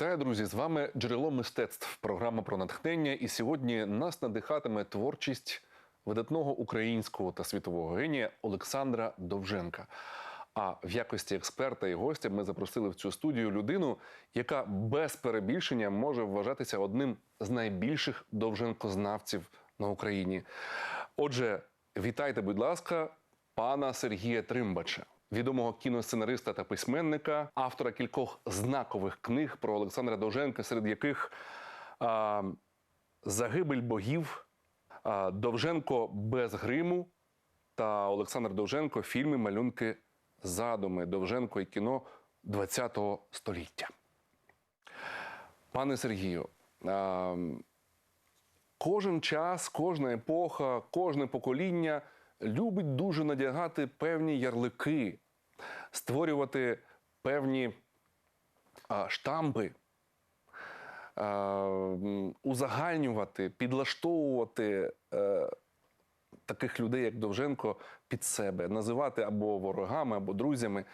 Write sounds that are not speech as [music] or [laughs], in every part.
Вітаю, друзі! З вами джерело мистецтв. Програма про натхнення. І сьогодні нас надихатиме творчість видатного українського та світового генія Олександра Довженка. А в якості експерта і гостя ми запросили в цю студію людину, яка без перебільшення може вважатися одним з найбільших довженкознавців на Україні. Отже, вітайте, будь ласка, пана Сергія Тримбача, відомого кіносценариста та письменника, автора кількох знакових книг про Олександра Довженка, серед яких а, Загибель богів, а, Довженко без гриму та Олександр Довженко фільми, малюнки, задуми, Довженко і кіно ХХ століття. Пане Сергію, а, кожен час, кожна епоха, кожне покоління любить дуже надягати певні ярлики, створювати певні а, штампи, а, узагальнювати, підлаштовувати е, таких людей, як Довженко, під себе, називати або ворогами, або друзями.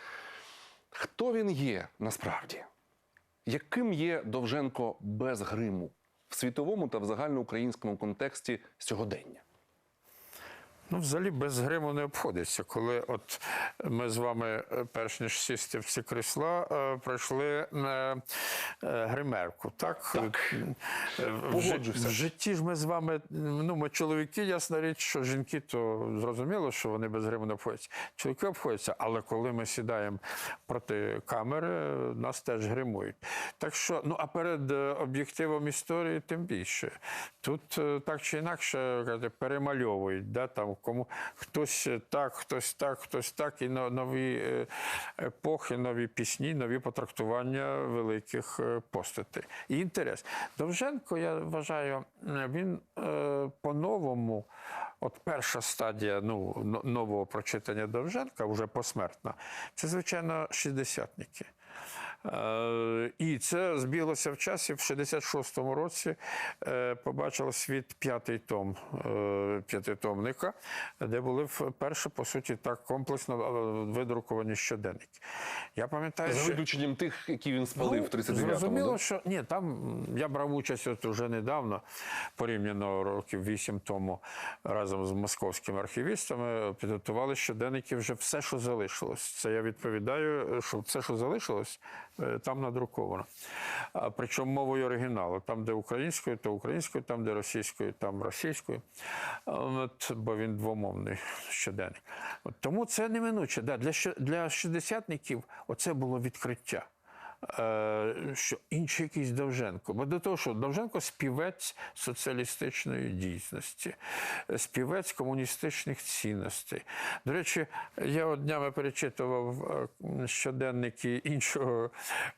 Хто він є насправді? Яким є Довженко без гриму в світовому та в загальноукраїнському контексті сьогодення? Ну, взагалі без гриму не обходиться. Коли от ми з вами, е, перш ніж сісти в ці крісла, е, пройшли е, гримерку. Так, Так. В, в житті ж ми з вами, ну ми чоловіки, ясна річ, що жінки, то зрозуміло, що вони без гриму не обходяться. Чоловіки обходяться, але коли ми сідаємо проти камери, нас теж гримують. Так що, ну а перед об'єктивом історії, тим більше. Тут так чи інакше перемальовують, да, там кому хтось так, хтось так, хтось так, і но- нові е, епохи, нові пісні, нові потрактування великих е, постатей. І інтерес. Довженко, я вважаю, він е, по-новому, от перша стадія ну, нового прочитання Довженка, вже посмертна, це, звичайно, шістдесятники. Е, І це збіглося в часі. В 66-му році е, побачив світ п'ятий том е, п'ятитомника, де були вперше, по суті, так комплексно видруковані щоденники. Я пам'ятаю, За виключенням тих, які він спалив в 39-му. Ну, Зрозуміло, да? що ні, там я брав участь от уже недавно, порівняно років вісім тому, разом з московськими архівістами, підготували щоденники вже все, що залишилось. Це я відповідаю, що все, що залишилось, там надруковано. Причому мовою оригіналу. Там, де українською, то українською, там, де російською, там російською. От, бо він двомовний щоденник. От, тому це неминуче. Да, для, для шістдесятників оце було відкриття е, що інший якийсь Довженко. Бо до того, що Довженко співець соціалістичної дійсності, е, співець комуністичних цінностей. До речі, я от днями перечитував е, щоденники іншого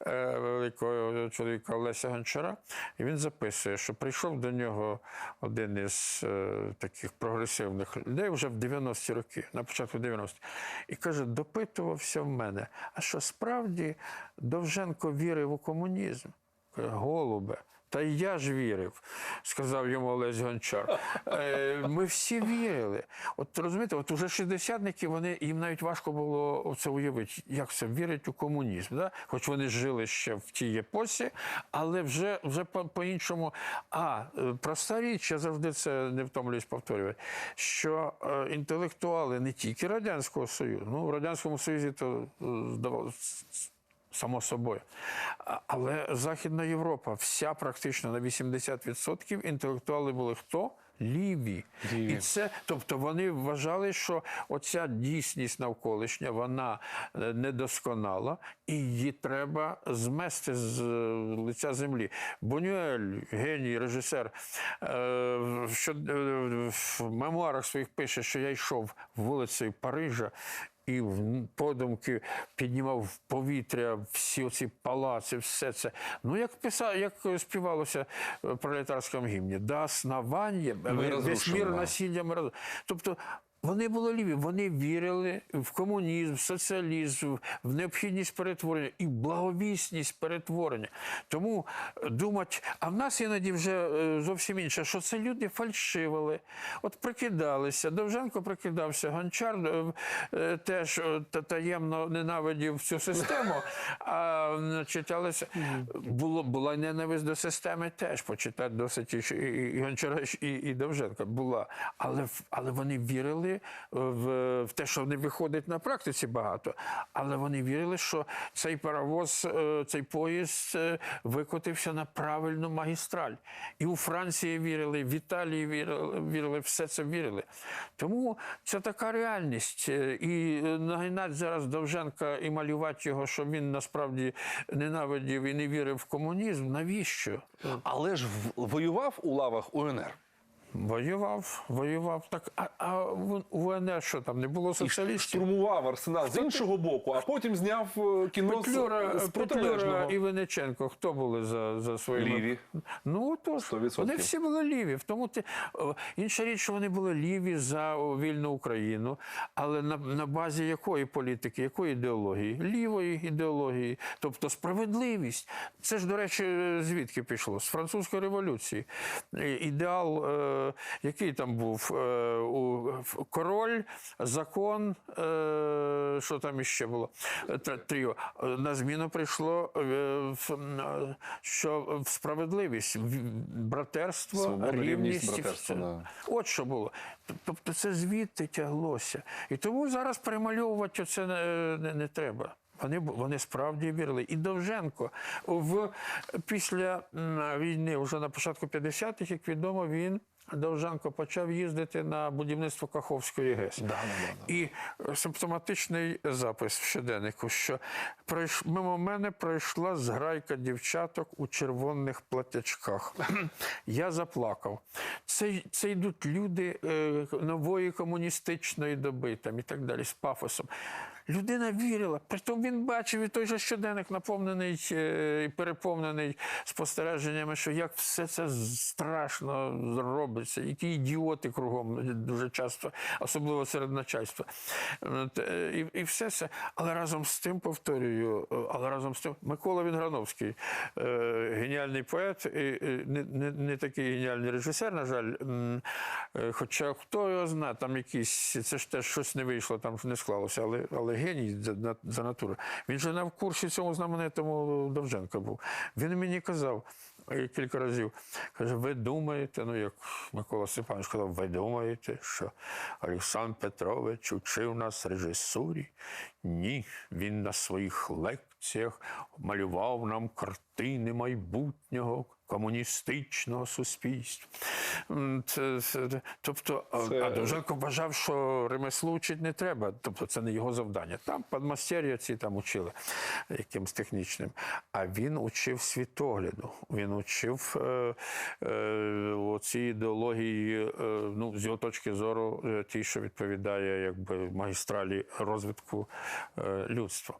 е, великого чоловіка Олеся Гончара, і він записує, що прийшов до нього один із е, таких прогресивних людей вже в 90-ті роки, на початку 90-х, і каже, допитувався в мене, а що справді Довженко вірив у комунізм? Голубе. Та й я ж вірив, сказав йому Олесь Гончар. Е, Ми всі вірили. От розумієте, от уже шістдесятники, вони їм навіть важко було це уявити, як це вірить у комунізм. Да? Хоч вони жили ще в тій епосі, але вже, вже по- по-іншому. А е, проста річ, я завжди це не втомлююсь повторювати, що е, інтелектуали не тільки Радянського Союзу, ну в Радянському Союзі то здавалося. Само собою. Але Західна Європа, вся практично на 80% інтелектуали були хто? Ліві. Ліві. І це, тобто вони вважали, що оця дійсність навколишня, вона е, недосконала, і її треба змести з е, лиця землі. Бонюель, геній, режисер, е, що в мемуарах своїх пише, що я йшов вулицею Парижа і в подумки піднімав в повітря всі оці палаци, все це. Ну, як писав, як співалося в пролетарському гімні, да основання, мір да. насілля. Тобто Вони були ліві, вони вірили в комунізм, в соціалізм, в необхідність перетворення і благовісність перетворення. Тому думати, а в нас іноді вже е, зовсім інше, що це люди фальшивили, от прикидалися. Довженко прикидався, Гончар е, е, теж е, та- таємно ненавидів цю систему. А значить, було, була ненависть до системи теж. Почитати досить і, і, і Гончара, і, і Довженка була. Але, але вони вірили в, в те, що не виходить на практиці багато. Але вони вірили, що цей паровоз, е, цей поїзд е, викотився на правильну магістраль. І у Франції вірили, в Італії вірили, вірили все це вірили. Тому це така реальність. Е, І е, нагинати зараз Довженка і малювати його, що він насправді ненавидів і не вірив в комунізм. Навіщо? Але ж воював у лавах УНР. Воював, воював. Так, а, а в в УНР що там не було І соціалістів? штурмував арсенал з іншого боку, а потім зняв е, кіно Петлюра, з Петлюра і Вениченко, хто були за, за своїми? Ліві. Ну, тож, 100%. вони всі були ліві. В тому ти, інша річ, що вони були ліві за вільну Україну, але на, на базі якої політики, якої ідеології? Лівої ідеології, тобто справедливість. Це ж, до речі, звідки пішло? З французької революції. Ідеал, е, який там був? Е, у, король, закон, е, що там іще було? Е, Тріо. Е, На зміну прийшло е, е, що справедливість, братерство, Свобода, рівність, рівність. братерство, да. От що було. Тобто це звідти тяглося. І тому зараз перемальовувати це не, не, треба. Вони, вони справді вірили. І Довженко в, після війни, вже на початку 50-х, як відомо, він. Довженко почав їздити на будівництво Каховської ГЕС. І е, симптоматичний запис в щоденнику, що мимо мене пройшла зграйка дівчаток у червоних платячках. [clears throat] Я заплакав. Це, це йдуть люди е, нової комуністичної доби там, і так далі, з пафосом. Людина вірила, притом він бачив і той же щоденник наповнений е, і переповнений спостереженнями, що як все це страшно робиться, які ідіоти кругом дуже часто, особливо серед начальства. Е, І, і все це. Але разом з тим повторюю, е, але разом з тим Микола Вінграновський, геніальний поет, і, не, не, не такий геніальний режисер, на жаль. Хоча хто його знає, там якісь, це ж теж щось не вийшло, там не склалося, але, але геній за, натуру. Він же на курсі цьому знаменитому Довженка був. Він мені казав е, кілька разів, каже, ви думаєте, ну як Микола Степанович сказав, ви думаєте, що Олександр Петрович учив нас режисурі? Ні, він на своїх лекціях малював нам картини майбутнього комуністичного суспільства. Тобто, Це- а Довженко вважав, що ремесло вчити не треба, тобто це не його завдання. Там подмастер'я ці там учили якимось технічним. А він учив світогляду. Він учив е, е, оці ідеології, е, ну, з його точки зору, е, ті, що відповідає якби магістралі розвитку е, людства.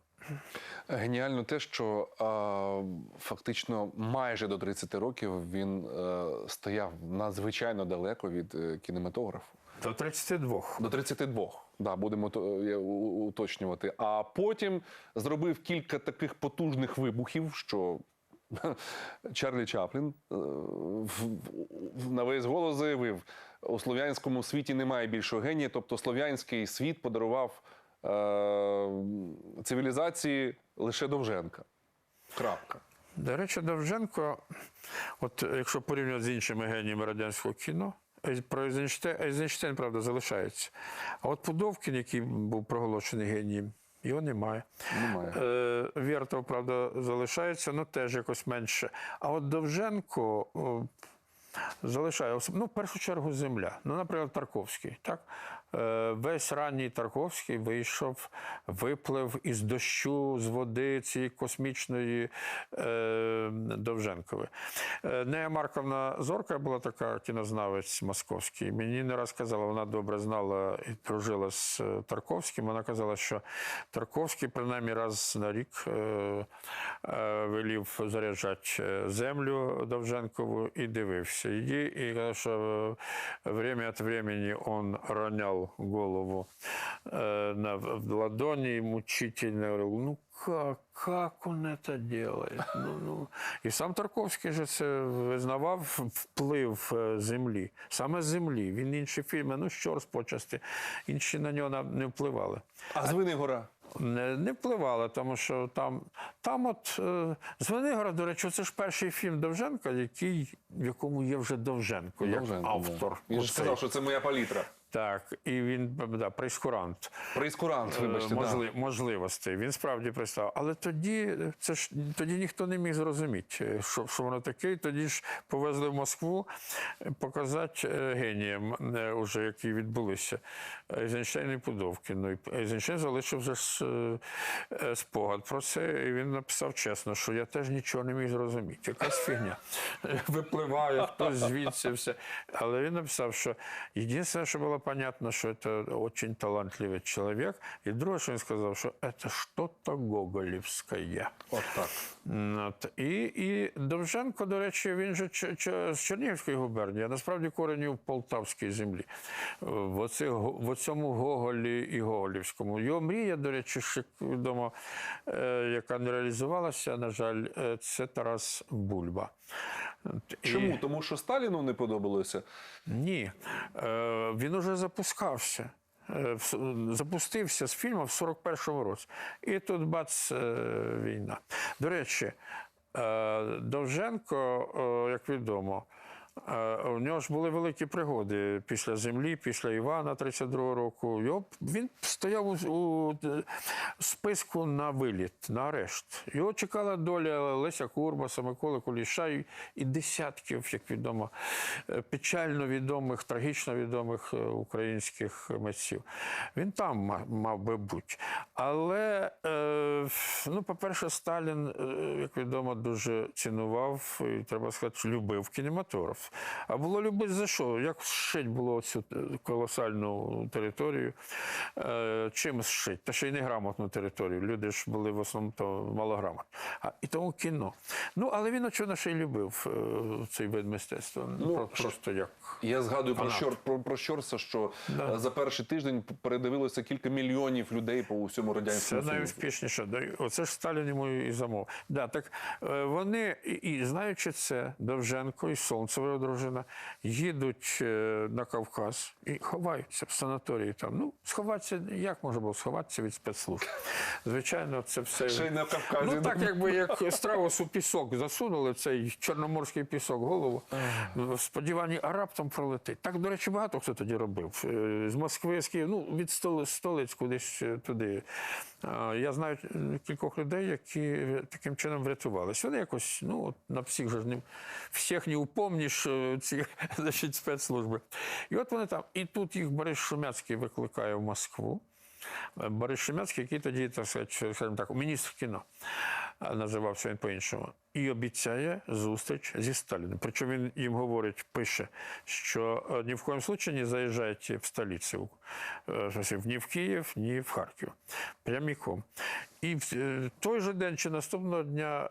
Геніально те, що а, фактично майже до 30 років він е, стояв надзвичайно далеко від е, кінематографу. До 32. До 32, да, будемо то- у- уточнювати. А потім зробив кілька таких потужних вибухів, що [laughs] Чарлі Чаплін е, на весь голос заявив: у слов'янському світі немає більшого генія, тобто слов'янський світ подарував цивілізації лише Довженка. Крапка. До речі, Довженко, от е, якщо порівняти з іншими геніями радянського кіно, про Ейзенштейн, Ейзенштейн, правда, залишається. А от Пудовкін, який був проголошений генієм, його немає. Немає. Е, Вєртов, правда, залишається, але теж якось менше. А от Довженко о, залишає ну, в першу чергу земля. Ну, наприклад, Тарковський. Так? Е, Весь ранній Тарковський вийшов, виплив із дощу, з води цієї космічної е, Довженкової. Е, Нея Марковна Зорка була така кінознавець московський. Мені не раз казала, вона добре знала і дружила з е, Тарковським. Вона казала, що Тарковський принаймні раз на рік е, е, велів заряджати землю Довженкову і дивився її. І казав, що время від времени він роняв клал голову э, на в ладони и мучительно говорил, ну как, как он это делает? Ну, ну. І сам Тарковський же це визнавав вплив е, землі, саме землі. Він інші фільми, ну що розпочасти, інші на нього не впливали. А Звенигора? Не, не впливала, тому що там, там от е, Звенигора, до речі, це ж перший фільм Довженка, який, в якому є вже Довженко, Довженко, да. автор. Він ж сказав, що це моя палітра. Так, і він да, прейскурант Прейскурант, е, вибачте. да. можливостей. Він справді представив. Але тоді це ж тоді ніхто не міг зрозуміти, е, що, що воно таке. І тоді ж повезли в Москву е, показати геніям, уже, які відбулися. Ейзенштейн і Пудовкіну. І Ейзенштейн залишив вже спогад про це, і він написав чесно, що я теж нічого не міг зрозуміти. Якась фігня випливає, хтось звідси все. Але він написав, що єдине, що понятно, дуже талантливий чоловік. І друге, що він сказав, що це щось гоголівське. От так. От. І, і Довженко, до речі, він же ч- ч- з Чернігівської губернії, а насправді корені в Полтавській землі. В, оці, в оцьому Гоголі і Гоголівському. Його мрія, до речі, ще відомо, е, яка не реалізувалася, на жаль, е, це Тарас Бульба. От. І- Чому? Тому що Сталіну не подобалося. ні, е, він уже запускався. Е, Запустився з фільму в 41-му році. І тут бац, е, війна. До речі, е, Довженко, як відомо, у нього ж були великі пригоди після землі, після Івана 32-го року. Його, він стояв у, у списку на виліт, на арешт. Його чекала доля Леся Курбаса, Миколи Куліша і, і десятків, як відомо, е, печально відомих, трагічно відомих е, українських митців. Він там ма- мав би бути. Але, е, ну, по-перше, Сталін, е, як відомо, дуже цінував і, треба сказати, любив кінематограф. А було любити за що? Як зшить було цю колосальну територію? Е, чим зшить? Та ще й неграмотну територію. Люди ж були в основному то малограмотні. А, і тому кіно. Ну, але він, очевидно, ще й любив е, цей вид мистецтва. Ну, просто як. Я згадую про, Фанат. Щор, про, про Щорса, що Да. е, за перший тиждень передивилося кілька мільйонів людей по усьому Це радянському Союзу. найуспішніше. Оце ж Сталін йому і замов. Да, так вони, і, і знаючи це, Довженко і Солнцева дружина їдуть е, на Кавказ і ховаються в санаторії. Там ну сховатися як можна було сховатися від спецслужб? Звичайно, це все Ще й на Кавказі. Ну так, якби як страусу пісок засунули цей чорноморський пісок голову. В сподіванні, а раптом пролетить. Так, до речі, багато хто тоді робив. Е, З Москви, з Києва, ну від столиць кудись е, туди. Я знаю кількох людей, які таким чином врятувалися. Вони якось, ну, на всіх же всіх не упомніш ці [laughs] значить, спецслужби. І от вони там. І тут їх Борис Шумяцький викликає в Москву. Е, Борис Шемяцький, який тоді, так сказати, так, міністр кіно, називався він по-іншому, і обіцяє зустріч зі Сталіним. Причому він їм говорить, пише, що е, ні в коєму случаї не заїжджайте в столицю, е, ні в Київ, ні в Харків. Пряміком. І в той же день чи наступного дня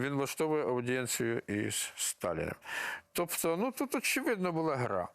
він влаштовує аудієнцію із Сталіним. Тобто, ну тут очевидно була гра.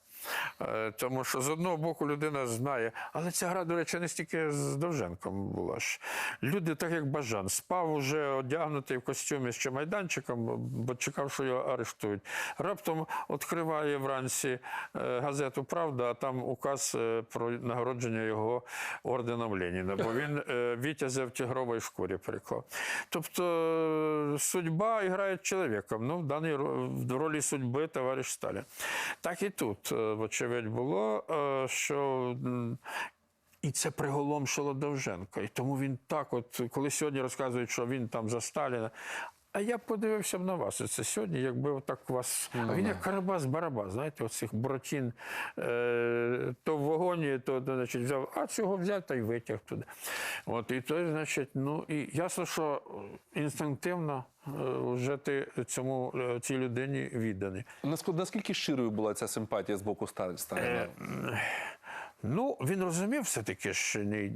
Е, Тому що з одного боку людина знає, але ця гра, до речі, не стільки з Довженком була ж. Люди, так як Бажан, спав уже одягнутий в костюмі з чемайданчиком, бо чекав, що його арештують. Раптом відкриває вранці е, газету Правда, а там указ е, про нагородження його орденом Леніна, бо він вітязя в тигровій шкурі переклав. Тобто судьба грає чоловіком. Ну, в даній ролі судьби товариш Сталін. Так і тут, вочевидь, було, е, що. і це приголомшило Довженка. І тому він так, от коли сьогодні розказують, що він там за Сталіна. А я б подивився б на вас. Це сьогодні, якби отак вас. А він як Карабас Барабас, знаєте, оцих братін е, то в вагоні, то, значить, взяв, а цього взяв та й витяг туди. От, і то, значить, ну і ясно, що інстинктивно е, вже ти цьому е, цій людині відданий. Наск- Наскільки щирою була ця симпатія з боку Ста- Сталіна? Ну, він розумів все-таки, що ні,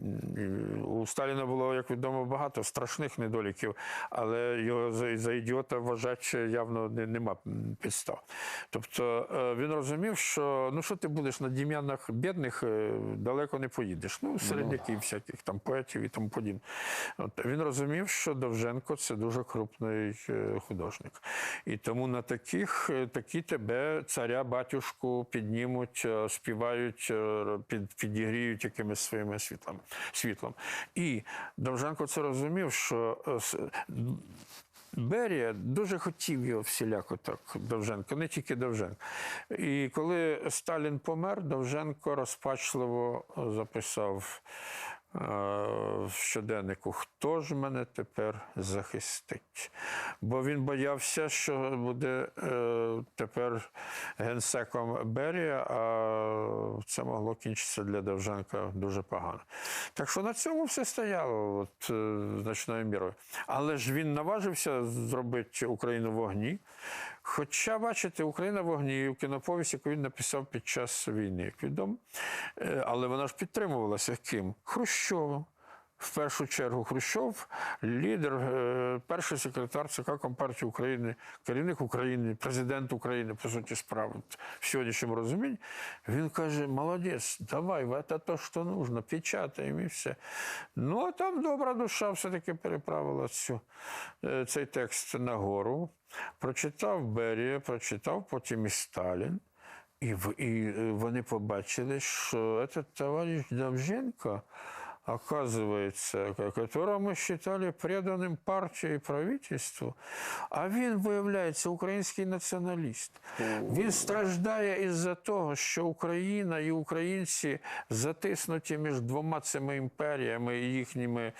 у Сталіна було, як відомо, багато страшних недоліків, але його за, за ідіота вважати явно не, нема підстав. Тобто е, він розумів, що ну що ти будеш на дім'янах бідних, е, далеко не поїдеш. Ну, середняків всяких там поетів і тому подібне. От, він розумів, що Довженко це дуже крупний е, художник. І тому на таких такі тебе, царя, батюшку, піднімуть, співають, під, підігріють якимись своїми світлом. світлом. І Довженко це розумів, що е, Берія дуже хотів його всіляко так, Довженко, не тільки Довженко. І коли Сталін помер, Довженко розпачливо записав е, в щоденнику, хто ж мене тепер захистить. Бо він боявся, що буде е, тепер генсеком Берія, а це могло кінчитися для Довженка дуже погано. Так що на цьому все стояло от, е, значною мірою. Але ж він наважився зробити Україну в вогні. Хоча, бачите, Україна в вогні в кіноповісті, яку він написав під час війни, як відомо. Е, Але вона ж підтримувалася ким? Хрущовим. В першу чергу Хрущов, лідер, е, перший секретар ЦК Компартії України, керівник України, президент України, по суті справи, в сьогоднішньому розумінні, він каже: молодець, давай, це то, що нужно, печатаємо і все. Ну, а там добра душа все-таки переправила цю, е, цей текст нагору. Прочитав Берія, прочитав потім і Сталін. І, і е, вони побачили, що этот товарищ Довженко, оказывается, ко- которого мы считали преданным партии и правительству, а він, виявляється, український націоналіст. Він страждає із-за того, що Україна і українці затиснуті між двома цими імперіями і їхніми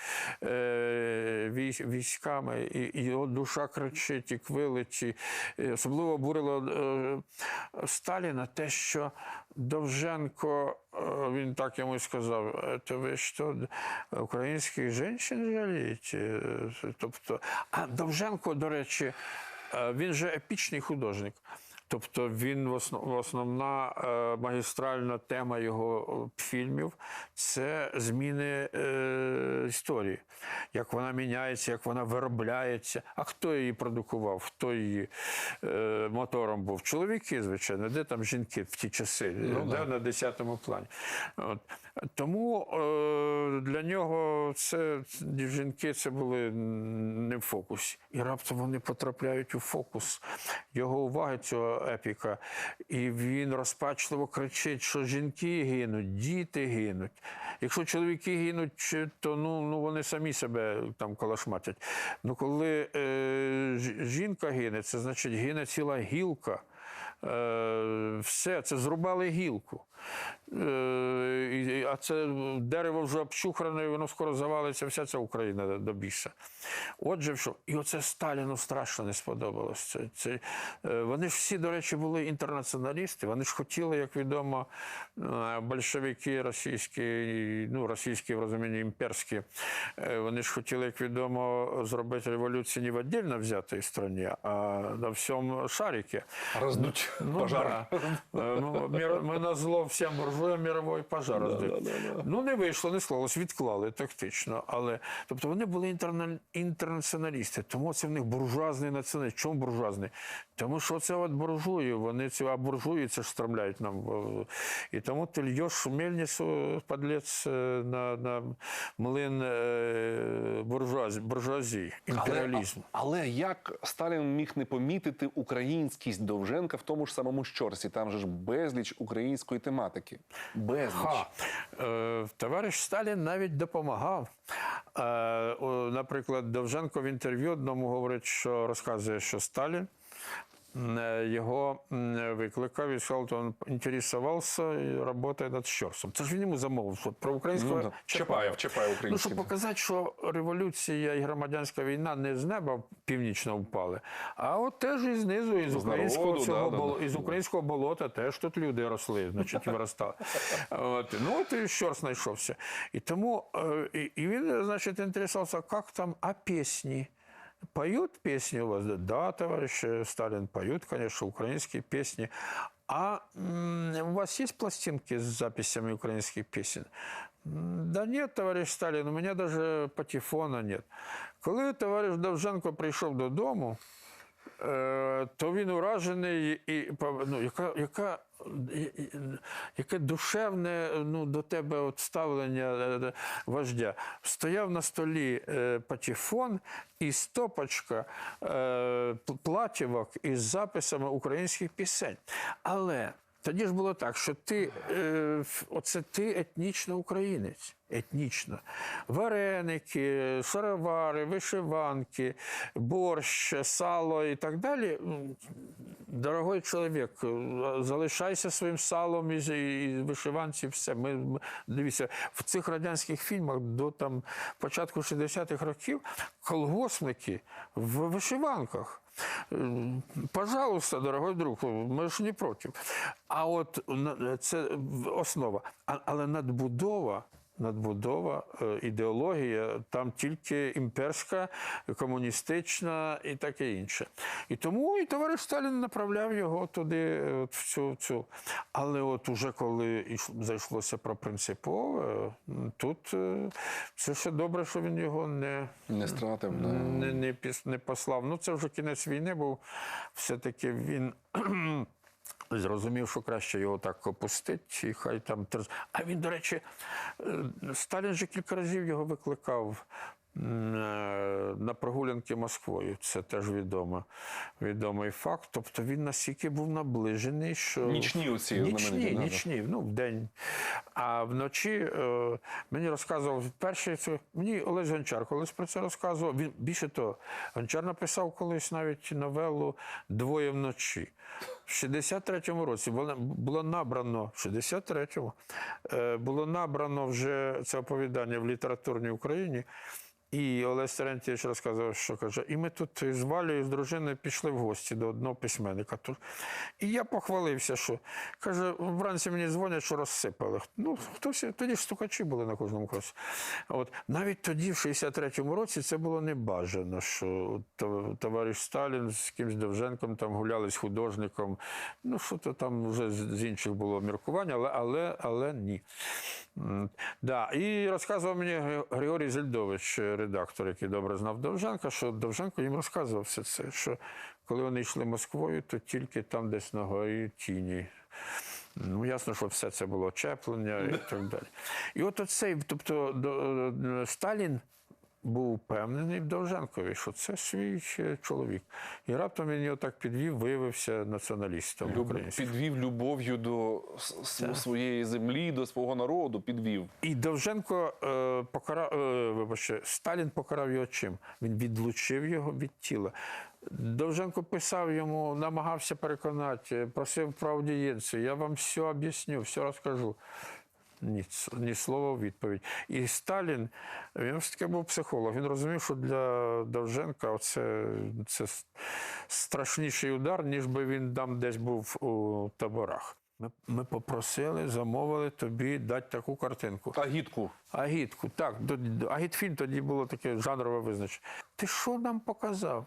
е, військ- військами, і, і його душа кричить і квилить. І, і особливо обурило е, Сталіна те, що Довженко, е, він так йому сказав, то ви що, українських жінчин жалієте? Тобто, а Довженко, до речі, е, він же епічний художник. Тобто він основна е, магістральна тема його е, фільмів це зміни е, історії, як вона міняється, як вона виробляється. А хто її продукував? Хто її е, мотором був? Чоловіки, звичайно, де там жінки в ті часи, де, на 10-му плані. От. Тому е, для нього це жінки це були не в фокусі. І раптом вони потрапляють у фокус його уваги цього епіка. І він розпачливо кричить, що жінки гинуть, діти гинуть. Якщо чоловіки гинуть, то ну, ну вони самі себе там колошматять. Ну коли е, жінка гине, це значить гине ціла гілка. Е, все, це зрубали гілку. Е, а це дерево вже обчухране, і воно скоро завалиться, вся ця Україна до біса. Отже, що, і оце Сталіну страшно не сподобалось. Це, це, е, вони ж всі, до речі, були інтернаціоналісти. Вони ж хотіли, як відомо, е, большевики російські, ну, російські в розумінні імперські, вони ж хотіли, як відомо, зробити революцію не в віддільно взятій страні, а на всьому шарикі. Роздуть пожар. Да. Е, Ну, мір- ми на зло всім буржуям мировий пожар роздали. Ну, не вийшло, не склалось, відклали тактично. Але, тобто вони були інтерна- інтернаціоналісти, тому це в них буржуазний націоналізм. Чому буржуазний? Тому що це от буржуї, вони ці, а буржуї це ж стромляють нам. І тому ти льєш мельницю, подлець, е, на, на млин е, буржуазі, буржуазії, імперіалізму. Але, але як Сталін міг не помітити українськість Довженка в тому ж самому Щорсі? Там же ж безліч української тематики. Безліч. Е, товариш Сталін навіть допомагав. Е, наприклад, Довженко в інтерв'ю одному говорить, що розказує, що Сталін. М, е, викликав і сказав, що він інтересувався і працює над Щорсом. Це ж він йому замовив що про українського Ну. Чапаєв, Чапаєв Ну, щоб показати, що революція і громадянська війна не з неба північно впали, а от теж і знизу, із З українського народу, цього да, да, боло- да. із українського болота теж тут люди росли, значить, виростали. [laughs] От, ну, от і щор знайшовся. І тому е, і він, значить, інтересувався, як там, а пісні. Поют песни у вас? Да, товарищ Сталин, поют, конечно, украинские песни. А у вас есть пластинки с записями украинских песен? Да нет, товарищ Сталин, у мене даже патефона нет. Коли товариш Довженко прийшов додому, то він уражений і ну, яка, яка, яке душевне ну, до тебе от ставлення е, вождя. Стояв на столі е, патефон і стопочка е, платівок із записами українських пісень. Але тоді ж було так, що ти, е, оце ти етнічно українець. Етнічно. Вареники, шаровари, вишиванки, борщ, сало і так далі. Дорогой чоловік, залишайся своїм салом і, і вишиванці, все. Ми, дивіться, в цих радянських фільмах до там, початку 60-х років колгоспники в вишиванках. Пожалуйста, дорогой друг, ми ж не проти. А от це основа. Але надбудова. Надбудова, е, ідеологія, там тільки імперська, комуністична і таке інше. І тому і товариш Сталін направляв його туди, е, от в цю, цю. Але от уже коли зайшлося про принципове, тут е, це ще добре, що він його не, Не стратив. да. не, не, не послав. Ну, це вже кінець війни був. Все-таки він зрозумів, що краще його так опустити, і хай там А він, до речі, е, Сталін же кілька разів його викликав. Е, На прогулянки Москвою, це теж відомо, відомий факт. Тобто він настільки був наближений, що Нічні оці нічні, нічні, ну в день. А вночі е, мені розказував перший це мені Олесь Гончар колись про це розказував. Він більше того, Гончар написав колись навіть новелу Двоє вночі. В 63-му році було, було набрано, в 63-му е, було набрано вже це оповідання в літературній Україні. І Олесь Терентьєвич розказував, що каже, і ми тут з Валею, з дружиною пішли в гості до одного письменника. Тут. І я похвалився, що каже, вранці мені дзвонять, що розсипали. Ну, хтось тоді ж стукачі були на кожному кросі. От навіть тоді, в 63-му році, це було небажано, що товариш Сталін з кимсь Довженком там гуляли з художником. Ну, що то там вже з інших було міркування, але, але, але ні. Да. І розказував мені Григорій Зельдович, редактор, який добре знав Довженка, що Довженко їм розказував все це, що коли вони йшли Москвою, то тільки там десь на горі тіні. Ну, ясно, що все це було чеплення і так далі. І от оцей, тобто е, Сталін був впевнений в Довженкові, що це свій чоловік. І раптом він його так підвів, виявився націоналістом Люб- українським. Підвів любов'ю до с- своєї землі, до свого народу, підвів. І Довженко е, покарав, е, вибачте, Сталін покарав його чим? Він відлучив його від тіла. Довженко писав йому, намагався переконати, просив про аудієнцію. Я вам все об'ясню, все розкажу. Ні, ні слова в відповідь. І Сталін, він ж таки був психолог. Він розумів, що для Довженка це, це страшніший удар, ніж би він там десь був у таборах. Ми, ми попросили, замовили тобі дати таку картинку. Агітку. Агітку, так. Агітфільм тоді було таке жанрове визначення. Ти що нам показав?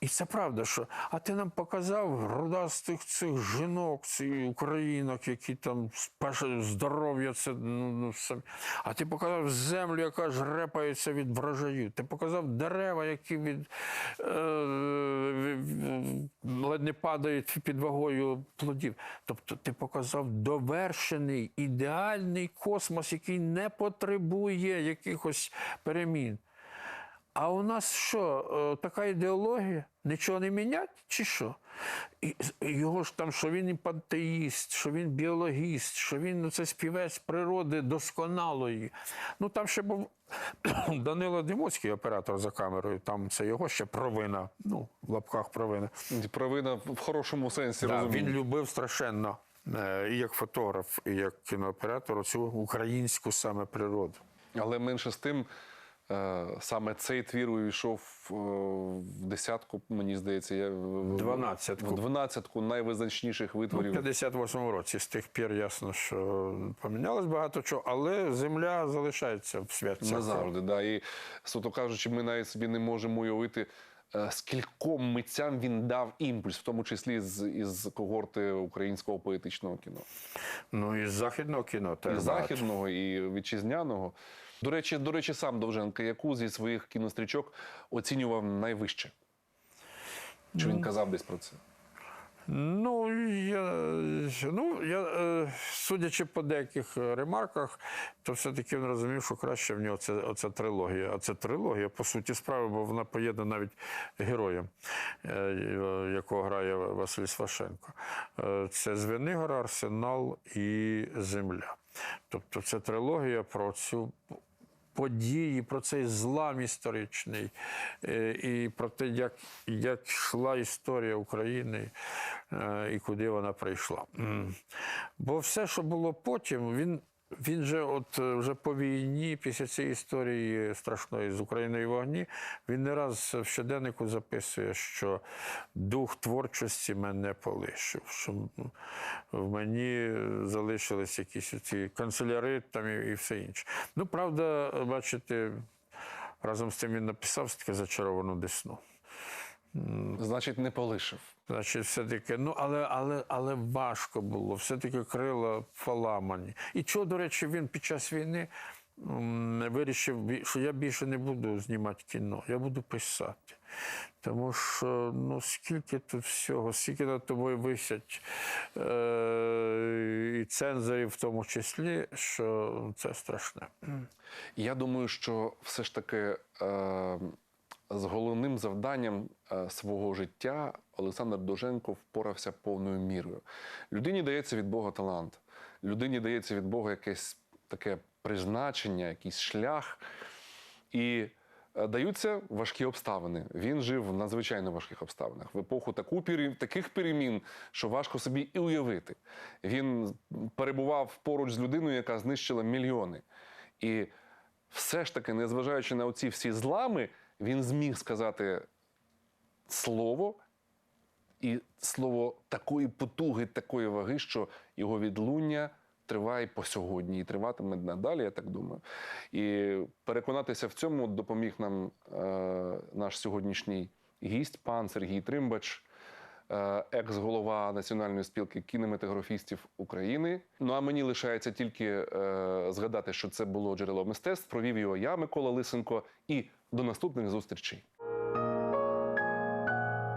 І це правда, що а ти нам показав грудастих цих жінок, цих українок, які там перше здоров'я, це ну, ну самі. А ти показав землю, яка ж репається від врожаю. Ти показав дерева, які від е, ледь не падають під вагою плодів. Тобто ти показав довершений ідеальний космос, який не потребує якихось перемін. А у нас що, е, така ідеологія? Нічого не мінять чи що? І його ж там, що він і пантеїст, що він біологіст, що він ну, це співець природи досконалої. Ну там ще був [coughs] Данило Димоцький, оператор за камерою, там це його ще провина, ну, в лапках провина. Провина в хорошому сенсі Да, розумію. він любив страшенно е, і як фотограф, і як кінооператор цю українську саме природу. Але менше з тим, саме цей твір увійшов е, в десятку, мені здається, я Дванадцятку. в дванадцятку найвизначніших Ну, витворів. в 58-му році з тих пір ясно, що помінялось багато чого, але земля залишається в святці. Назавжди, да. І суто кажучи, ми навіть собі не можемо уявити, е, скільком митцям він дав імпульс, в тому числі з із когорти українського поетичного кіно. Ну і з західного кіно теж. І західного, і вітчизняного. До речі, до речі, сам Довженко, яку зі своїх кінострічок оцінював найвище? Чи він казав десь про це? Ну, я, ну, я, е, судячи по деяких е, ремарках, то все-таки він розумів, що краще в нього це, оця трилогія. А це трилогія, по суті справи, бо вона поєднана навіть героєм, е, якого грає Василь Свашенко. Це Звенигора, Арсенал і Земля. Тобто це трилогія про цю події, про цей злам історичний е, і про те, як, як йшла історія України е, і куди вона прийшла. Бо все, що було потім, він. Він же, от е, вже по війні, після цієї історії страшної з Україною вогні, він не раз в щоденнику записує, що дух творчості мене полишив, що в мені залишились якісь ці канцеляри там і все інше. Ну, правда, бачите, разом з тим він написав таке зачаровану десну. Значить, не полишив. Значить, все-таки, ну але, але, але важко було, все-таки крила поламані. І чого, до речі, він під час війни м, вирішив, що я більше не буду знімати кіно, я буду писати. Тому що ну, скільки тут всього, скільки над тобою висять е- і цензорів в тому числі, що це страшне. Я думаю, що все ж таки е, з головним завданням е, свого життя Олександр Довженко впорався повною мірою. Людині дається від Бога талант, людині дається від Бога якесь таке призначення, якийсь шлях. І е, даються важкі обставини. Він жив в надзвичайно важких обставинах, в епоху таку, таких перемін, що важко собі і уявити. Він перебував поруч з людиною, яка знищила мільйони. І все ж таки, незважаючи на оці всі злами, він зміг сказати слово, і слово такої потуги, такої ваги, що його відлуння триває по сьогодні і триватиме надалі, я так думаю. І переконатися в цьому допоміг нам е, наш сьогоднішній гість, пан Сергій Тримбач, екс-голова Національної спілки кінематографістів України. Ну а мені лишається тільки е, згадати, що це було джерело мистецтв. Провів його я, Микола Лисенко, і до наступних зустрічей.